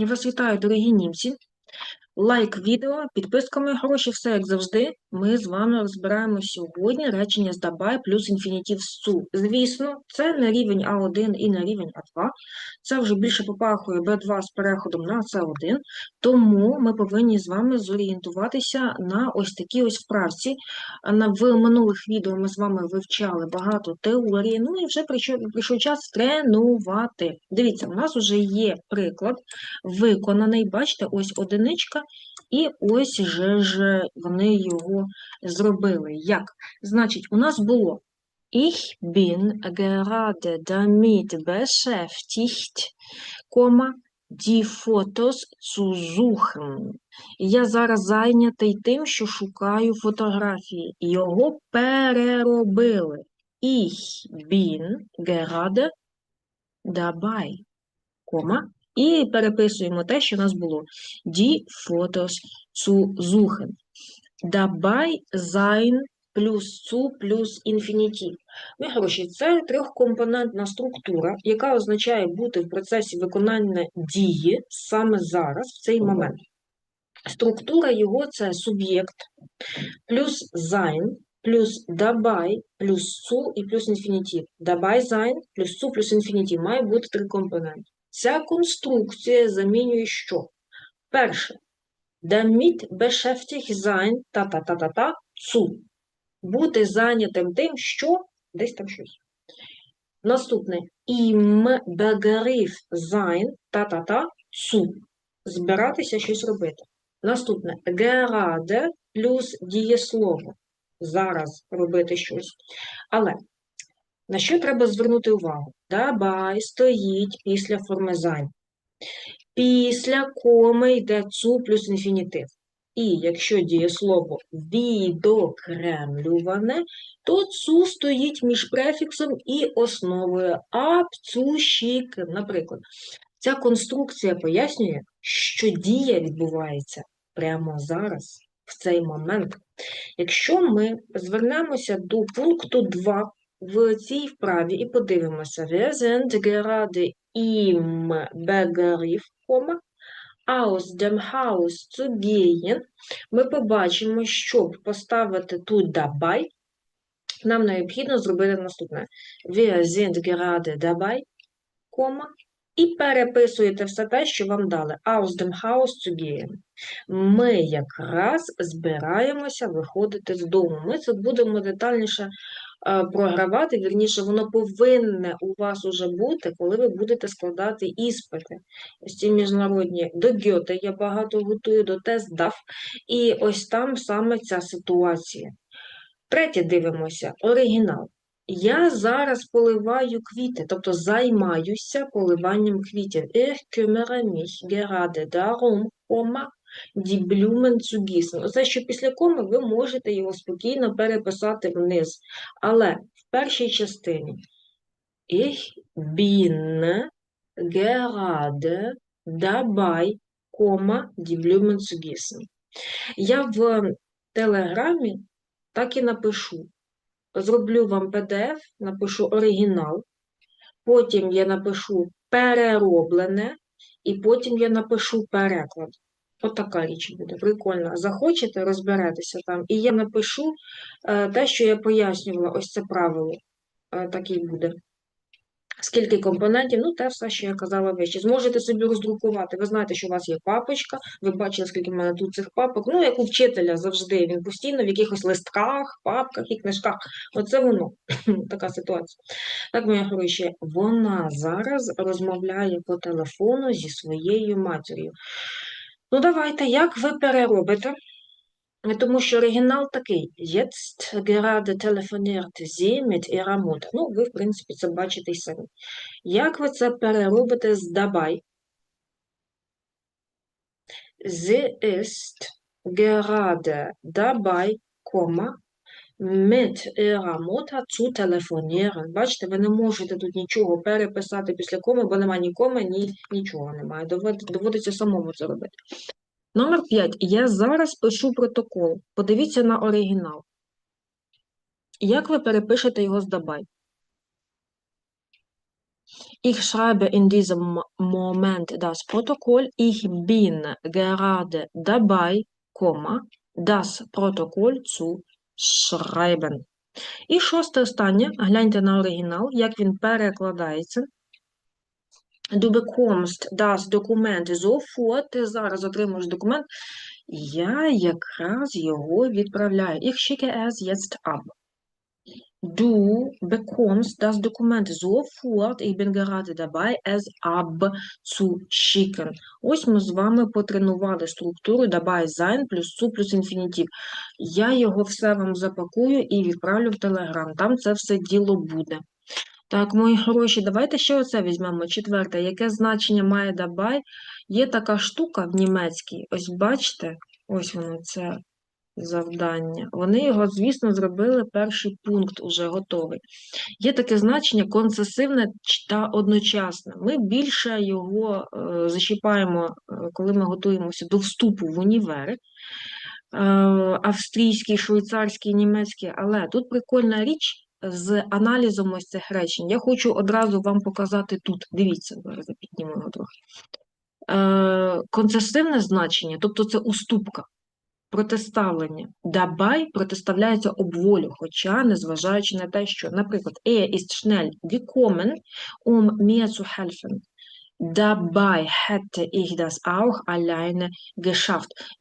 Я вас вітаю, дорогі німці. Лайк відео, підписками гроші, все як завжди. Ми з вами розбираємо сьогодні речення з дабай плюс інфінітив су. Звісно, це не рівень А1 і не рівень А2. Це вже більше попахує Б2 з переходом на С1. Тому ми повинні з вами зорієнтуватися на ось такій ось вправці. В минулих відео ми з вами вивчали багато теорії. Ну і вже прийшов час тренувати. Дивіться, у нас вже є приклад виконаний. Бачите, ось одиничка, і ось же ж вони його зробили. Як? Значить, у нас було Ich bin gerade damit beschäftigt, die Fotos zu suchen. Я зараз зайнятий тим, що шукаю фотографії. Його переробили. Ich bin gerade dabei, кома, і переписуємо те, що у нас було. Die Fotos zu suchen. Dabei sein плюс zu плюс інфінітив. Ми гроші, це трьохкомпонентна структура, яка означає бути в процесі виконання дії саме зараз, в цей момент. Структура його це суб'єкт, плюс sein, плюс dabei, плюс zu і плюс інфінітив. Dabei sein, плюс zu, плюс інфінітив. Має бути три компоненти. Ця конструкція замінює що? Перше. Damit beschäftigt sein, та-та-та-та-та, zu. Бути зайнятим тим, що десь там щось. Наступне. Im Begriff sein, та-та-та, zu. Збиратися щось робити. Наступне. Gerade плюс дієслово. Зараз робити щось. Але на що треба звернути увагу? Dabei стоїть після sein. Після коми йде цу плюс інфінітив. І якщо дієслово відокремлюване, то цу стоїть між префіксом і основою апцущик. Наприклад, ця конструкція пояснює, що дія відбувається прямо зараз, в цей момент. Якщо ми звернемося до пункту 2 в цій вправі і подивимося, wir sind gerade im Begriff, aus dem Haus zu gehen, ми побачимо, щоб поставити тут dabei, нам необхідно зробити наступне. Wir sind gerade dabei, і переписуєте все те, що вам дали. Aus dem Haus zu gehen. Ми якраз збираємося виходити з дому. Ми це будемо детальніше програвати, вірніше, воно повинне у вас уже бути, коли ви будете складати іспити. Ось ці міжнародні до Гьоте я багато готую, до тест дав. І ось там саме ця ситуація. Третє дивимося оригінал. Я зараз поливаю квіти, тобто займаюся поливанням квітів. Ich kümmere mich gerade darum, die Blumen. Оце, що після коми, ви можете його спокійно переписати вниз. Але в першій частині Ich bin gerade dabei, die Blumen. Я в телеграмі так і напишу. Зроблю вам PDF, напишу оригінал, потім я напишу перероблене, і потім я напишу переклад. От така річ буде, прикольно. Захочете, розберетеся там. І я напишу е, те, що я пояснювала, ось це правило. Е, так і буде. Скільки компонентів, ну те все, що я казала вище. Зможете собі роздрукувати. Ви знаєте, що у вас є папочка, ви бачили, скільки в мене тут цих папок. Ну, як у вчителя завжди, він постійно в якихось листках, папках і книжках. Оце воно, така ситуація. Так, моя хороші, вона зараз розмовляє по телефону зі своєю матір'ю. Ну, давайте, як ви переробите? Тому що оригінал такий. Jetzt gerade telefoniert sie mit ihrer Mutter. Ну, ви, в принципі, це бачите й самі. Як ви це переробите з dabei? Sie ist gerade dabei, mit ihrer Mutter zu telefonieren. Бачите, ви не можете тут нічого переписати після коми, бо немає ні коми, ні нічого немає. Доводиться самому це робити. Номер 5. Я зараз пишу протокол. Подивіться на оригінал. Як ви перепишете його з Дабай? Ich schreibe in diesem Mo- Moment das Protokoll. Ich bin gerade dabei, das Protokoll zu schreiben. І шосте останнє, гляньте на оригінал, як він перекладається. Du bekommst das Dokument sofort, ти зараз отримуєш документ, я якраз його відправляю. Ich schicke es jetzt ab. Du bekommst das Dokument sofort, ich bin gerade dabei, es abzuschicken. Ось ми з вами потренували структуру dabei sein плюс zu плюс інфінітив. Я його все вам запакую і відправлю в Телеграм. Там це все діло буде. Так, мої хороші, давайте ще оце візьмемо. Четверте. Яке значення має dabei? Є така штука в німецькій. Ось бачите, ось воно це завдання. Вони його, звісно, зробили перший пункт уже готовий. Є таке значення концесивне та одночасне. Ми більше його е, зачіпаємо, е, коли ми готуємося до вступу в універи. Е, австрійський, швейцарський, німецький, але тут прикольна річ з аналізом ось цих речень. Я хочу одразу вам показати тут. Дивіться, зараз я трохи. Концесивне значення, тобто це уступка, протиставлення. Dabei протиставляється обволю, хоча, незважаючи на те, що, наприклад, er ist schnell gekommen, um mir zu helfen. Dabei hätte ich das.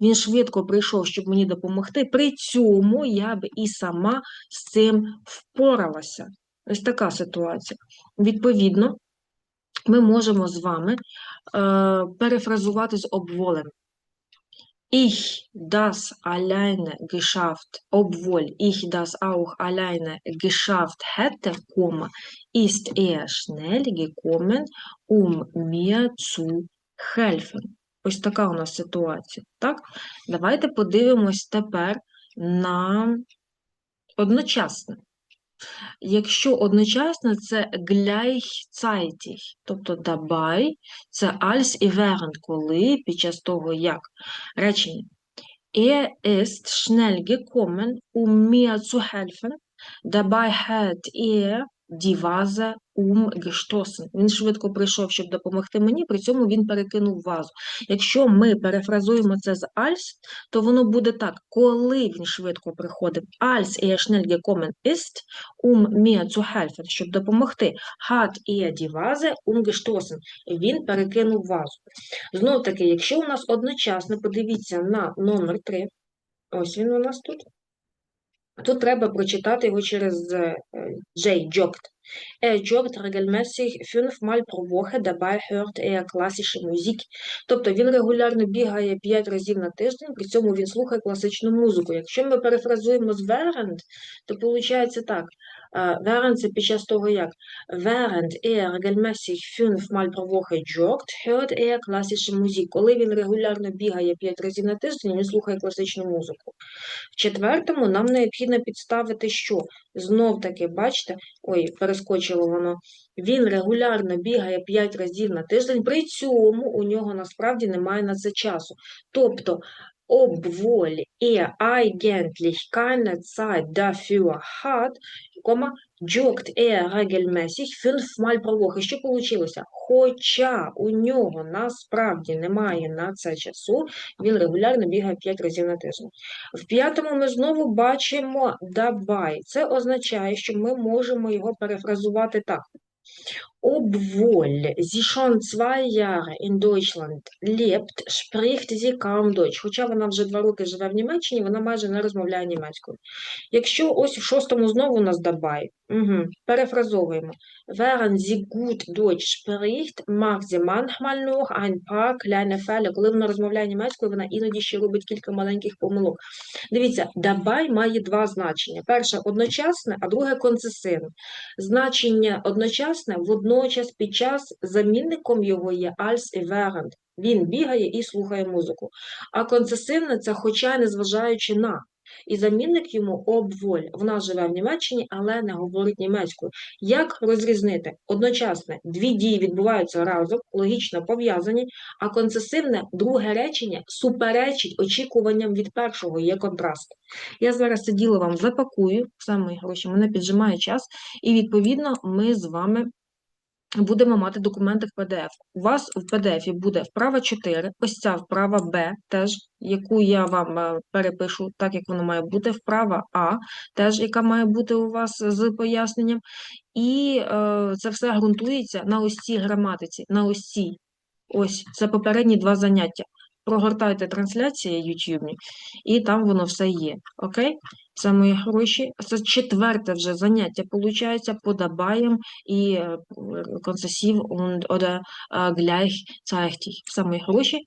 Він швидко прийшов, щоб мені допомогти. При цьому я б і сама з цим впоралася. Ось така ситуація. Відповідно, ми можемо з вами е, перефразувати з обволем. Ich das alleine geschafft, obwohl ich das auch alleine geschafft hätte, ist er schnell gekommen, um mir zu helfen. Ось така у нас ситуація. Так? Давайте подивимось тепер на одночасне. Якщо одночасно, це gleichzeitig, тобто dabei, це als і während, коли, під час того, як. Речення. Er ist schnell gekommen, um mir zu helfen. Dabei hat er die Vase umgestoßen. Він швидко прийшов, щоб допомогти мені, при цьому він перекинув вазу. Якщо ми перефразуємо це з als, то воно буде так, коли він швидко приходив. Als er schnell gekommen ist, um mir zu helfen, щоб допомогти. Hat er die Vase umgestoßen. Він перекинув вазу. Знов таки, якщо у нас одночасно, подивіться на номер 3, ось він у нас тут. Тут треба прочитати його через Джей J, joggt. Er joggt regelmäßig fünfmal pro Woche, dabei hört er klassische Тобто він регулярно бігає 5 разів на тиждень, при цьому він слухає класичну музику. Якщо ми перефразуємо з während, то виходить так. Während – це під час того як. Während er regelmäßig fünfmal pro Woche joggt, hört er klassische Musik. Коли він регулярно бігає 5 разів на тиждень, він слухає класичну музику. В четвертому нам необхідно підставити що? Знов таки, бачите, ой, перескочило воно. Він регулярно бігає 5 разів на тиждень, при цьому у нього насправді немає на це часу. Тобто, obwohl er eigentlich keine Zeit dafür hat, joggt er regelmäßig fünfmal pro Woche. Що получилося? Хоча у нього насправді немає на це часу, він регулярно бігає 5 разів на тиждень. В п'ятому ми знову бачимо dabei. Це означає, що ми можемо його перефразувати так. Obwohl sie schon zwei Jahre in Deutschland lebt, spricht sie kaum Deutsch. Хоча вона вже два роки живе в Німеччині, вона майже не розмовляє німецькою. Якщо ось в шостому знову у нас dabei, угу, перефразовуємо. Während sie gut Deutsch spricht, macht sie manchmal noch ein paar kleine Fehler. Коли вона розмовляє німецькою, вона іноді ще робить кілька маленьких помилок. Дивіться, dabei має два значення. Перше одночасне, а друге концесивне. Значення одночасне водночас під час замінником його є als і während. Він бігає і слухає музику. А концесивне це хоча незважаючи на. І замінник йому obwohl. Вона живе в Німеччині, але не говорить німецькою. Як розрізнити? Одночасне дві дії відбуваються разом, логічно пов'язані, а концесивне друге речення суперечить очікуванням від першого, є контраст. Я зараз це діло вам запакую, саме гроші, мене піджимає час, і відповідно ми з вами будемо мати документи в PDF. У вас в PDF буде вправа 4, ось ця вправа Б, теж, яку я вам е, перепишу, так як воно має бути, вправа А, теж, яка має бути у вас з поясненням. І е, це все ґрунтується на ось цій граматиці, на ось цій. Ось, це попередні два заняття. Прогортайте трансляції YouTube, і там воно все є. Окей? Це мої гроші. Це четверте вже заняття, виходить, подобаєм і е, концесів und oder äh, gleichzeitig. Це мої гроші.